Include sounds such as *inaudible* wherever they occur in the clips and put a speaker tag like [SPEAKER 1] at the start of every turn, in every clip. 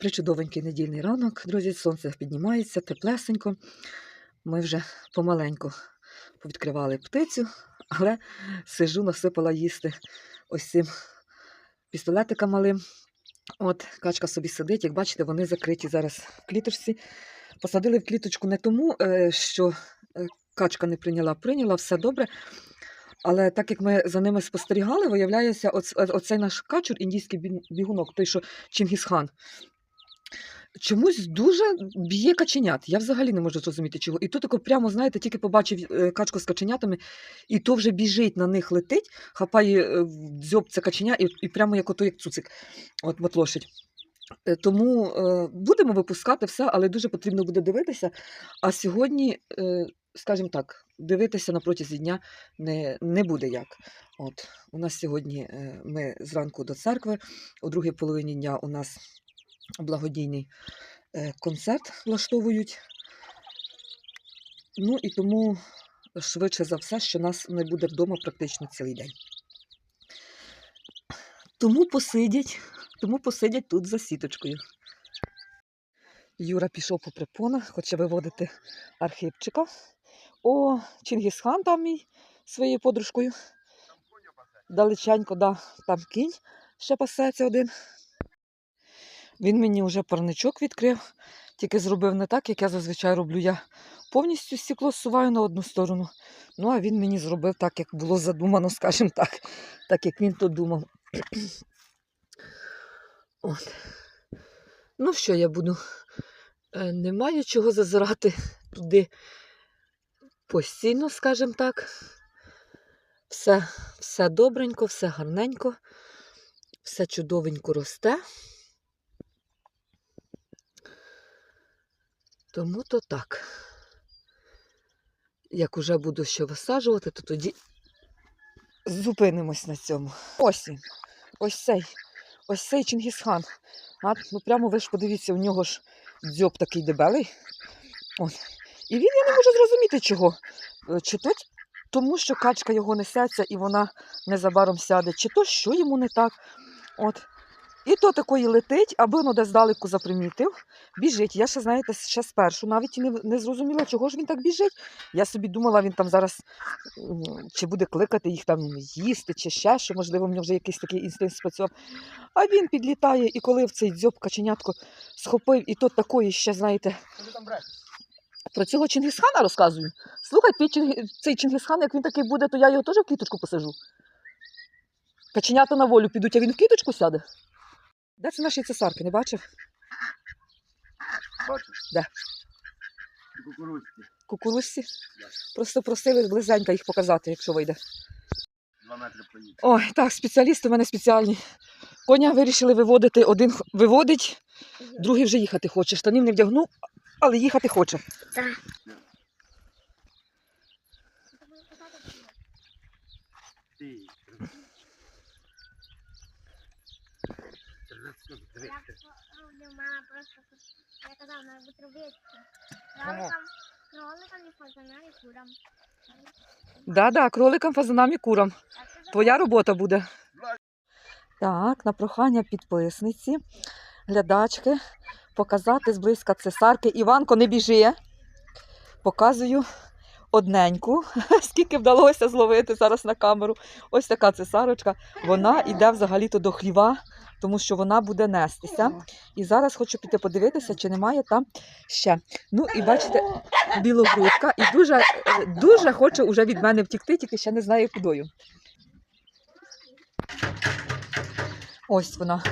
[SPEAKER 1] Причудовенький недільний ранок, друзі, сонце піднімається, теплесенько. Ми вже помаленьку повідкривали птицю, але сижу, насипала їсти ось цим пістолетиком малим. От, качка собі сидить, як бачите, вони закриті зараз в кліточці. Посадили в кліточку не тому, е, що е, качка не прийняла, прийняла, все добре. Але так як ми за ними спостерігали, виявляється, оц- оцей наш качур, індійський бігунок, той, що Чингісхан, чомусь дуже б'є каченят. Я взагалі не можу зрозуміти чого. І тут тако прямо, знаєте, тільки побачив е, качку з каченятами, і то вже біжить на них летить, хапає е, дзьоб це каченя, і, і прямо як ото, як цуцик, от мотлошить. Е, Тому е, будемо випускати все, але дуже потрібно буде дивитися. А сьогодні, е, скажімо так, дивитися на протязі дня не, не буде як. От, у нас сьогодні е, ми зранку до церкви, у другій половині дня у нас благодійний е, концерт влаштовують. Ну і тому швидше за все, що нас не буде вдома практично цілий день. Тому посидять, тому посидять тут за сіточкою. Юра пішов по припонах, хоче виводити архипчика. О, Чингісхан там мій своєю подружкою. Далеченько, да, там кінь ще пасеться один. Він мені вже парничок відкрив, тільки зробив не так, як я зазвичай роблю. Я повністю стекло зсуваю на одну сторону. Ну, а він мені зробив так, як було задумано, *laughs* скажімо так, так як він то думав. *clears throat* От. Ну, що я буду? Е, Немає чого зазирати туди постійно, скажімо так. Все, все добренько, все гарненько, все чудовенько росте. Тому то так. Як уже буду що висаджувати, то тоді зупинимось на цьому. Ось він. Ось цей. Ось цей Чингісхан. А, ну прямо ви ж подивіться, у нього ж дзьоб такий дебелий. От. І він я не можу зрозуміти чого. Е, Чи то тому, що качка його несеться і вона незабаром сяде, чи то що йому не так. От. І то такої летить, аби воно десь здалеку запримітив, біжить. Я ще, знаєте, ще спершу навіть не, не зрозуміла, чого ж він так біжить. Я собі думала, він там зараз чи буде кликати їх там їсти, чи ще що, можливо, в нього вже якийсь такий інстинкт спрацював. А він підлітає, і коли в цей дзьоб каченятко схопив, і то такої ще, знаєте, про цього Чингисхана розказую. Слухай, цей Чингисхан, як він такий буде, то я його теж в кліточку посажу. Каченята на волю підуть, а він в кліточку сяде. Де це наші цесарки, не бачив?
[SPEAKER 2] Бачиш?
[SPEAKER 1] Де?
[SPEAKER 2] Кукурудзки.
[SPEAKER 1] Кукурузці? Просто просили близенько їх показати, якщо вийде.
[SPEAKER 2] Два метри поїхали.
[SPEAKER 1] Ой, так, спеціалісти у мене спеціальні. Коня вирішили виводити. Один х- виводить, другий вже їхати хоче. Штанів не вдягнув, але їхати хоче.
[SPEAKER 2] Ти.
[SPEAKER 3] Я помню, мама просто... Я казала, надо бути. Кроликам, кроликам і фазанам і курам.
[SPEAKER 1] Да-да, кроликам, фазанам і курам. Твоя робота буде. Так, на прохання підписниці, глядачки, показати зблизька цесарки. Іванко, не біжи. Показую одненьку, *laughs* скільки вдалося зловити зараз на камеру. Ось така цесарочка. Вона йде взагалі-то до хліва, тому що вона буде нестися. І зараз хочу піти подивитися, чи немає там ще. Ну і бачите, білогрудка. І дуже, дуже хоче уже від мене втікти, тільки ще не знає кудою. Ось вона.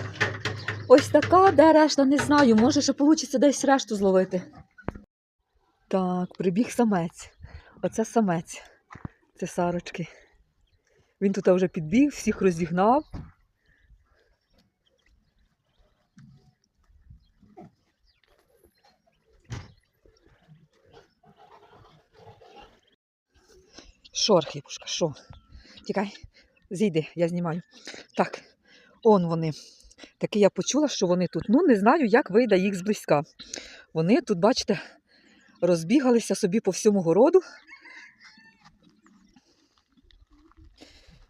[SPEAKER 1] Ось така, де решта, не знаю. Може, ще вийде десь решту зловити. Так, прибіг самець. Оце самець. Це сарочки. Він тут вже підбіг, всіх розігнав. Що, Архипушка, що? Тікай, зійди, я знімаю. Так, он вони. Таки я почула, що вони тут. Ну, не знаю, як вийде їх зблизька. Вони тут, бачите, розбігалися собі по всьому городу.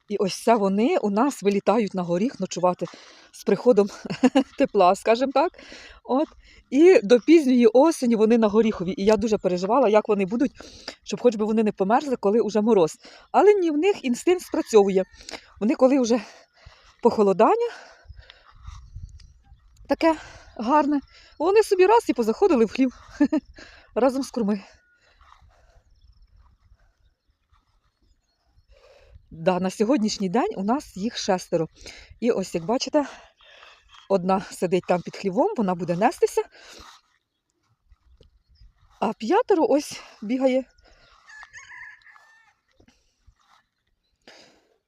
[SPEAKER 1] І ось це вони у нас вилітають на горіх ночувати з приходом *laughs* тепла, скажімо так. От. І до пізньої осені вони на горіхові. І я дуже переживала, як вони будуть, щоб хоч би вони не померзли, коли вже мороз. Але ні, в них інстинкт спрацьовує. Вони, коли вже похолодання, таке гарне, вони собі раз і позаходили в хлів *laughs* разом з курми. Да, на сьогоднішній день у нас їх шестеро. І ось, як бачите, одна сидить там під хлівом, вона буде нестися. А п'ятеро ось бігає.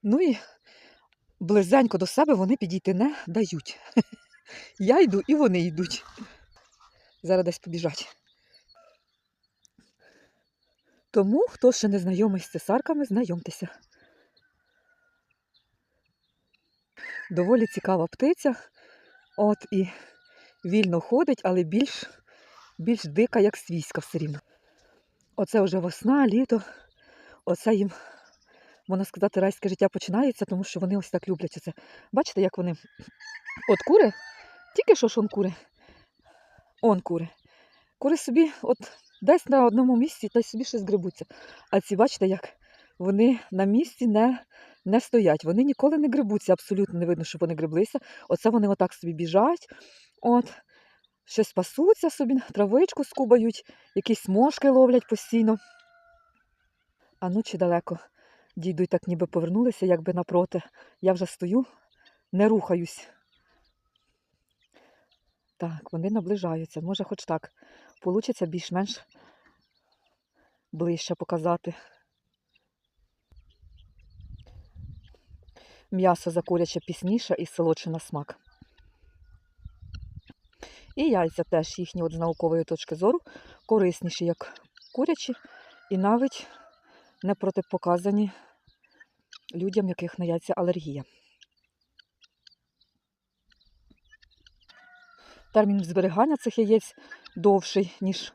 [SPEAKER 1] Ну і близенько до себе вони підійти не дають. *laughs* Я йду і вони йдуть. Зараз десь побіжать. Тому, хто ще не знайомий з цесарками, знайомтеся. Доволі цікава птиця. От і вільно ходить, але більш, більш дика, як свійська все рівно. Оце вже весна, літо. Оце їм, можна сказати, райське життя починається, тому що вони ось так люблять оце. Бачите, як вони. От кури, тільки що ж он кури. Он кури. Кури собі от десь на одному місці та й собі щось грибуться. А ці, бачите, як вони на місці не, не стоять. Вони ніколи не грибуться, абсолютно не видно, щоб вони гриблися. Оце вони отак собі біжать, от, щось пасуться собі, травичку скубають, якісь мошки ловлять постійно. А ну чи далеко дійдуть, так ніби повернулися, якби напроти. Я вже стою, не рухаюсь. Так, вони наближаються. Може, хоч так получиться більш-менш ближче показати. М'ясо закуряче пісніше і солодше на смак. І яйця теж їхні от з наукової точки зору корисніші, як курячі, і навіть не протипоказані людям, яких на яйця алергія. Термін зберігання цих яєць довший, ніж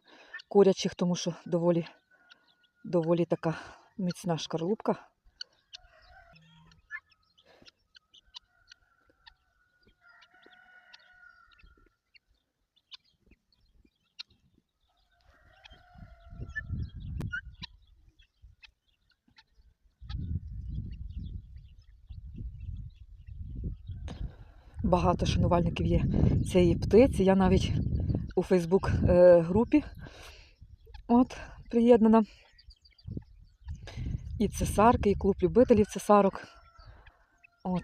[SPEAKER 1] курячих, тому що доволі, доволі така міцна шкарлупка. Багато шанувальників є цієї птиці. Я навіть у Фейсбук е, групі от, приєднана. І цесарки, і клуб любителів цесарок. От.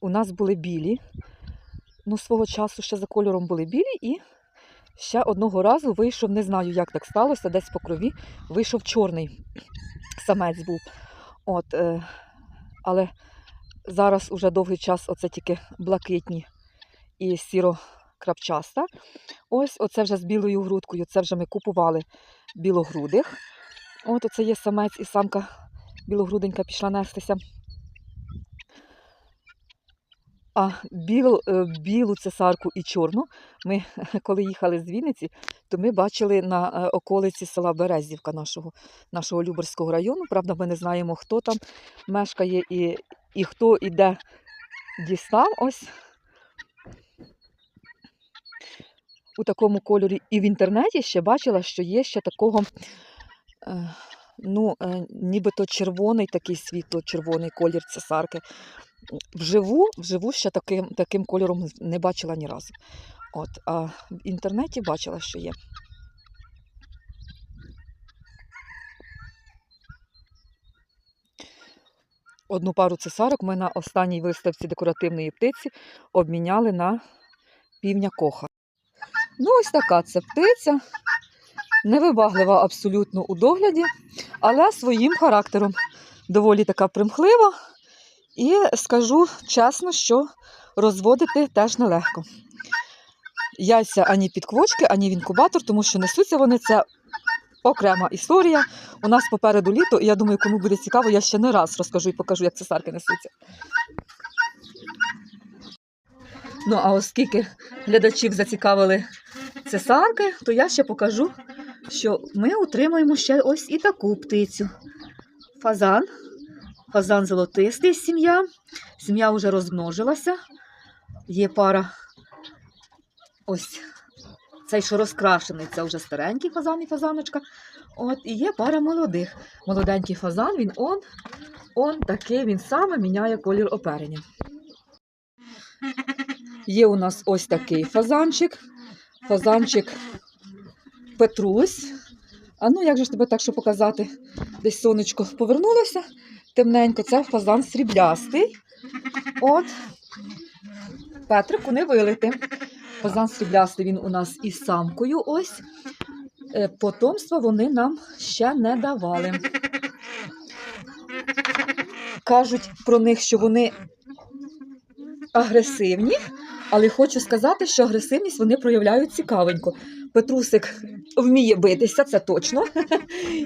[SPEAKER 1] У нас були білі. Ну, свого часу ще за кольором були білі, і ще одного разу вийшов, не знаю, як так сталося, десь по крові, вийшов чорний самець був. От, е, але зараз уже довгий час оце тільки блакитні і сіро-крапчаста. Ось оце вже з білою грудкою. Це вже ми купували білогрудих. От оце є самець і самка білогруденька пішла нестися. А білу, е, білу цесарку і чорну ми, *laughs* коли їхали з Вінниці, то ми бачили на е, околиці села Березівка нашого, нашого Люберського району. Правда, ми не знаємо, хто там мешкає і, і хто і де дістав ось у такому кольорі. І в інтернеті ще бачила, що є ще такого, е, ну, е, нібито червоний такий світло-червоний колір цесарки. Вживу, вживу ще таким, таким кольором не бачила ні разу. От, а в інтернеті бачила, що є. Одну пару цесарок ми на останній виставці декоративної птиці обміняли на півня коха. Ну, ось така це птиця. Невибаглива абсолютно у догляді, але своїм характером доволі така примхлива. І скажу чесно, що розводити теж нелегко. Яйця ані під квочки, ані в інкубатор, тому що несуться вони це окрема історія. У нас попереду літо, і я думаю, кому буде цікаво, я ще не раз розкажу і покажу, як цесарки несуться. Ну, а оскільки глядачів зацікавили цесарки, то я ще покажу що ми утримуємо ще ось і таку птицю. Фазан. Фазан золотистий сім'я. Сім'я вже розмножилася. Є пара ось цей, що розкрашений, це вже старенький фазан і фазаночка. От, і є пара молодих. Молоденький фазан, він он, он такий, він саме міняє колір оперення. Є у нас ось такий фазанчик. Фазанчик Петрусь. А ну як же ж тебе так що показати? Десь сонечко повернулося темненько. Це фазан сріблястий. От. Петрику не вилити. Фазан сріблястий він у нас із самкою ось. Е, Потомства вони нам ще не давали. Кажуть про них, що вони агресивні, але хочу сказати, що агресивність вони проявляють цікавенько. Петрусик вміє битися, це точно.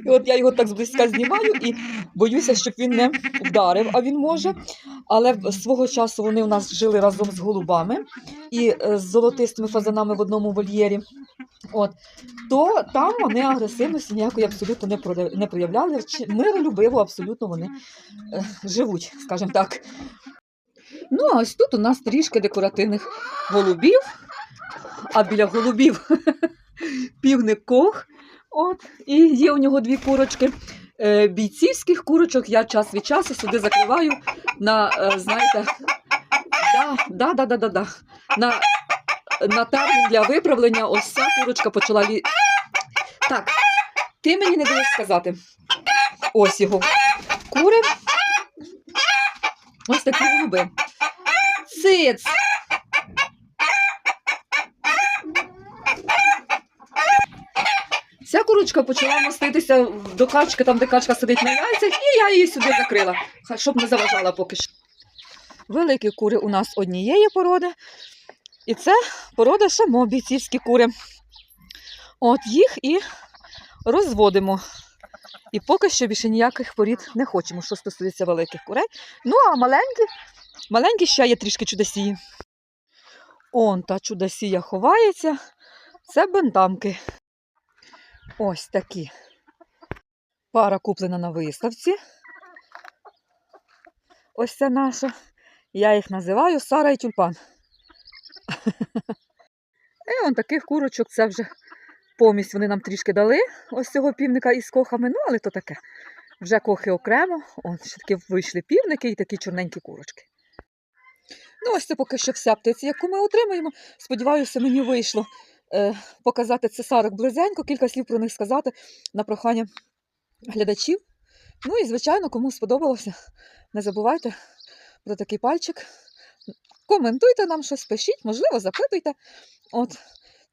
[SPEAKER 1] І от я його так зблизька знімаю і боюся, щоб він не вдарив, а він може. Але свого часу вони у нас жили разом з голубами і е, з золотистими фазанами в одному вольєрі. От, то там вони агресивності ніякої абсолютно не прояв- не проявляли. Миролюбиво абсолютно вони е, живуть, скажімо так. Ну, а ось тут у нас трішки декоративних голубів, а біля голубів *laughs* півник кох. От, і є у нього дві курочки. Е, бійцівських курочок я час від часу сюди закриваю на, е, знаєте, да, да, да, да, да, да. На, на термін для виправлення ось ця курочка почала лі... Так, ти мені не даєш сказати. Ось його кури. Ось такі голуби. Циц! Ця курочка почала моститися до качки, там, де качка сидить на яйцях, і я її сюди закрила, щоб не заважала поки що. Великі кури у нас однієї породи, і це порода шамо, бійцівські кури. От їх і розводимо. І поки що більше ніяких порід не хочемо, що стосується великих курей. Ну, а маленькі, маленькі ще є трішки чудосії. Он та чудосія ховається. Це бентамки. Ось такі. Пара куплена на виставці. Ось це наша. Я їх називаю Сара і тюльпан. І *laughs* он таких курочок це вже помість вони нам трішки дали. Ось цього півника із кохами, ну але то таке. Вже кохи окремо. Он ще таки вийшли півники і такі чорненькі курочки. Ну, ось це поки що вся птиця, яку ми отримаємо. Сподіваюся, мені вийшло е, показати цесарок близенько, кілька слів про них сказати на прохання глядачів. Ну і, звичайно, кому сподобалося, не забувайте про такий пальчик. Коментуйте нам щось, пишіть, можливо, запитуйте. От.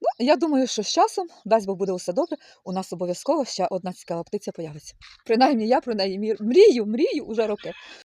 [SPEAKER 1] Ну, я думаю, що з часом, дасть Бог буде усе добре, у нас обов'язково ще одна цікава птиця появиться. Принаймні, я про неї мрію, мрію уже роки.